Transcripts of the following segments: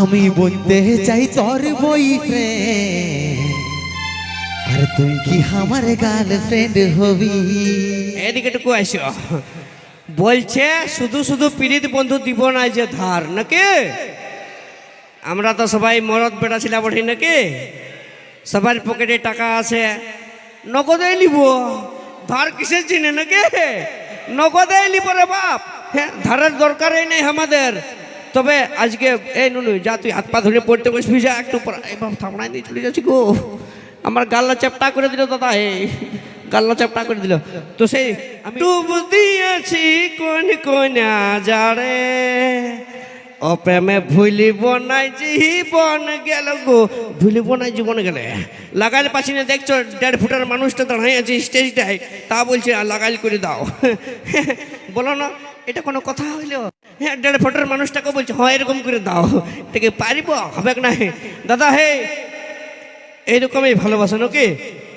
আমি বলতে চাই তোর বইফ্রেন্ড আর তুই কি আমার গার্লফ্রেন্ড হবি? এদিকে আসো। বলছে, শুধু শুধু পীড়িত বন্ধু দিব না যে ধার, নাকি? আমরা তো সবাই মরদ বেটা ছিলাম বলি, নাকি? সবার পকেটে টাকা আছে, নগদে নিব। ধার কিসের চিনে নাকি? নগদে নিব রে বাপ। হ্যাঁ ধারের দরকারই নেই আমাদের। তবে আজকে এই নুনু যা তুই হাত পা ধরে পড়তে বসবি যা একটু থামড়াই দিয়ে চলে যাচ্ছি গো। আমার গাল্লা চ্যাপটা করে দিল দাদা হে গাল্লা চ্যাপটা করে দিল। তো সেই আমি ডুব দিয়েছি কোন কোন যারে। ও প্রেমে ভুলিব নাই জীবন গেল গো। ভুলিব নাই জীবন গেলে। লাগাইলে পাচ্ছি না দেখছ দেড় ফুটের মানুষটা দাঁড়াই আছে স্টেজটায় তা বলছে আর লাগাইল করে দাও। বলো না এটা কোনো কথা হইল? হ্যাঁ দেড় ফুটের মানুষটাকে বলছে, হয়, এরকম করে দাও। এটাকে পারিব? হবে না? হে, দাদা, হে, এইরকমই ভালোবাসা নাকি?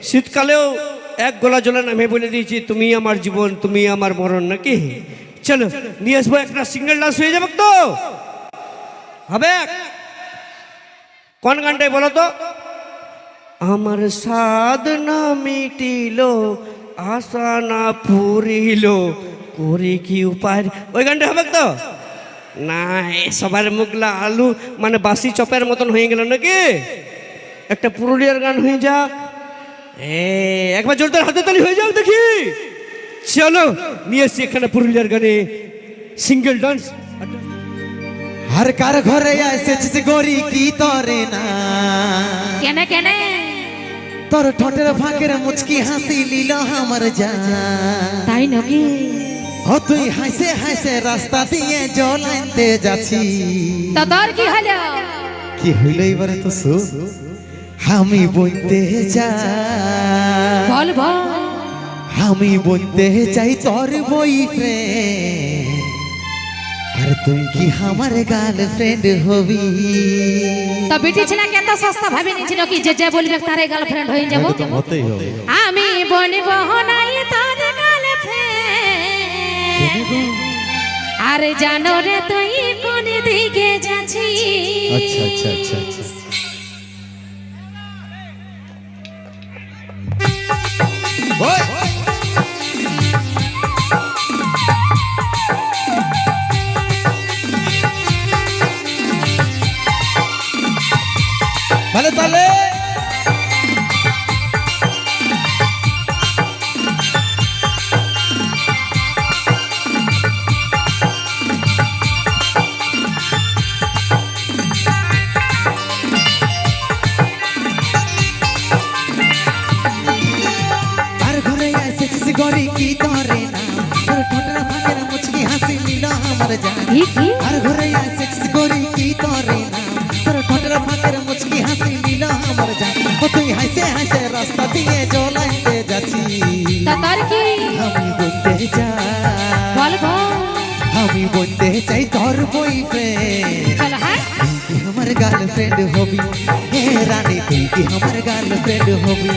শীতকালেও এক গলা জলে নামে বলে দিয়েছি, তুমি আমার জীবন, তুমি আমার মরণ নাকি? চলো, নিয়ে আসব, একটা সিঙ্গেল ডান্স হয়ে যাবে তো। হবে? কোন গানটাই বলো তো? আমার সাধনা মিটিল, আশা না পুরিল করি কি উপায়? ওই গানটা হবে তো? না সবার মুগলা আলু মানে বাসি চপের মতন হয়ে গেল নাকি? একটা পুরুলিয়ার গান হয়ে যাক। এ একবার জোরদার হাতে তালি হয়ে যাক দেখি। চলো নিয়ে এসছি এখানে পুরুলিয়ার গানে সিঙ্গেল ডান্স। আর কার ঘরে এসেছিস গরি কি তরে না? কেনে কেনে? তোর ঠোঁটের ফাঁকের মুচকি হাসি লিল আমার যা তাই নাকি? ও তুই হাসে হাসে রাস্তা দিয়ে জল আনতে যাচ্ছি। তোর কি হলো? কি হইল এবারে তো শুন আমি বলতে চাই। বল বল। আমি বলতে চাই তোর বইফ্রেন্ড আর তুই কি আমার গার্লফ্রেন্ড হবি? তো বিটি ছেলে এত সস্তা ভাবি নিয়েছিল কি? যে যে বলবে তারে গার্লফ্রেন্ড হয়ে যাব। আমি বলব নাই তোর গার্লফ্রেন্ড আরে জানো রে তুই কোন দিকে যাচ্ছিস? আচ্ছা আচ্ছা আচ্ছা আচ্ছা। ভালো এসেছিস কি করে না? তোর ঠোঁটের মুচকি হাসি নিল আমার জান। আর ঘরে কি করে না? তোর ঠোঁটের ফাঁকের মুচকি হাসি নিল আমার জান। ও তুই হাসে হাসে রাস্তা দিয়ে জলাইতে যাচ্ছি। আমি বলতে চাই। আমি বলতে চাই তোর বইফ্রেন্ড চল হ্যাঁ? আমার গার্লফ্রেন্ড হবি। হে রানী তুই কি আমার গার্লফ্রেন্ড হবি?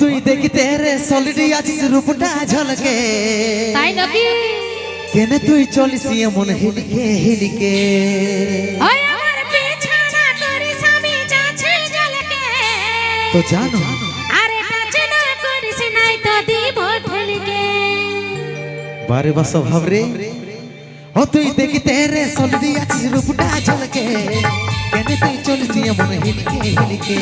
তুই দেখতে রে সলিডি আছিস রূপটা ঝলকে। তাই নাকি? কেনে তুই চলিস এমন হিলিকে হিলিকে? তো জানো আরে টাচ না করিস নাই তো দিব ঠেলকে। বারে বাস ভাব রে। ও তুই দেখতে রে সলিডি আছিস রূপটা ঝলকে। কেন তুই চলিস এমন হিলকে হিলকে?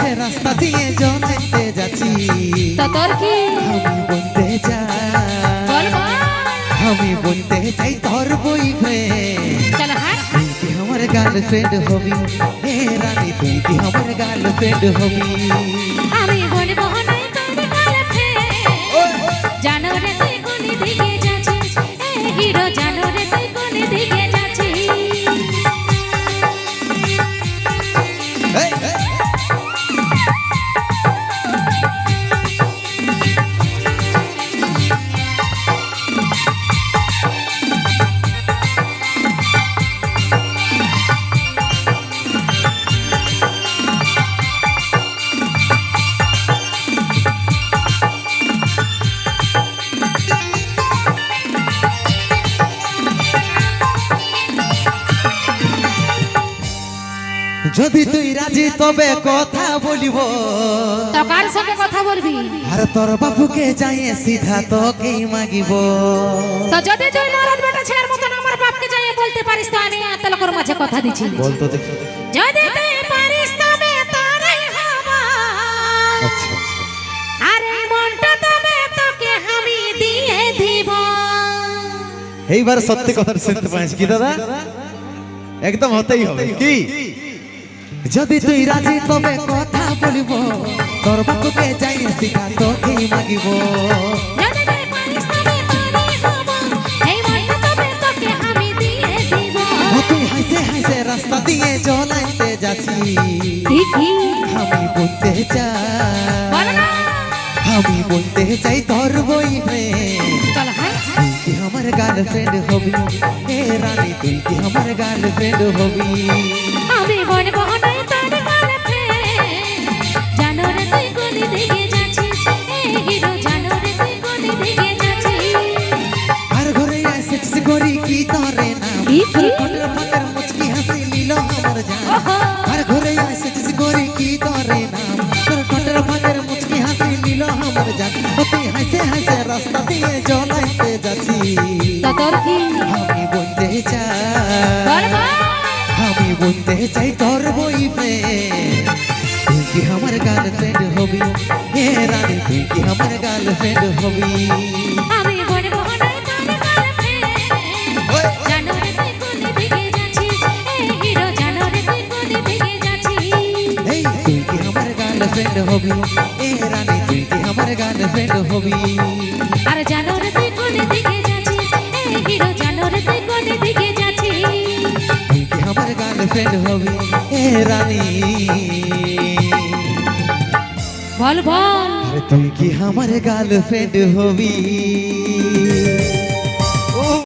হাসে রাস্তা দিয়ে জমেতে যাচ্ছি। তো তোর কি আমি বলতে চাই আমি বলতে চাই তোর বই চল হাট তুই কি আমার গার্লফ্রেন্ড হবি? হে রানী তুই কি আমার গার্লফ্রেন্ড হবি? যদি তুই রাজি তবে কথা বলিব। তো কার সঙ্গে কথা বলবি? আর তোর বাবুকে যাইয়ে সিধা তোকেই মাগিব। তো যদি তুই মরদ বেটা ছেলের মতন আমার বাপকে যাই বলতে পারিস তো আমি এত লোকের মাঝে কথা দিচ্ছি বলতো দেখি। যদি তুই পারিস তবে তারাই হবা আচ্ছা আর এই মনটা তবে তোকে আমি দিয়ে দিব। এইবার সত্যি কথা শুনতে পাইস কি দাদা? একদম হতেই হবে। কি? যদি তুই রাজি তবে কথা বলিব। তোর বাবুকে যাইয়ে সিধা তোকেই মাগিব। তুই হাসে হাসে রাস্তা দিয়ে যাচ্ছি। আমি বলতে চাই আমি বলতে চাই তোর বই হাই তুই কি আমার গার্লফ্রেন্ড হবি হে রানী তুই কি আমার গার্লফ্রেন্ড হবি আমি বলব নাই তোর গার্লফ্রেন্ড জানো রে তুই কোন দিকে যাচ্ছিস এই হিরো জানো রে তুই কোন দিকে যাচ্ছিস আর ঘরে এসেছিস করি কি তোরে নাম কি কি? তোর কটের ফাঁকের মুচকি হাসি নিল আমার জান ওহো। আর ঘরে এসেছিস করি কি তোরে নাম তোর কটের ফাঁকের মুচকি হাসি নিল আমার জান ও তুই হাসে হাসে রাস্তা দিয়ে জলাইতে যাচ্ছি তো তোর কি আমি বলতে চাই আমি বলতে চাই তোর বই তুই কি আমার গার্লফ্রেন্ড হবি? হে রানী তুই কি আমার গার্লফ্রেন্ড হবি? আমি বলব তোর গার্লফ্রেন্ড হবি? এ রানী তুই কি আমার গার্লফ্রেন্ড হবি? আর জানো গার্লফ্রেন্ড হবি এ রানী বল বল আরে তুই কি আমার গার্লফ্রেন্ড হবি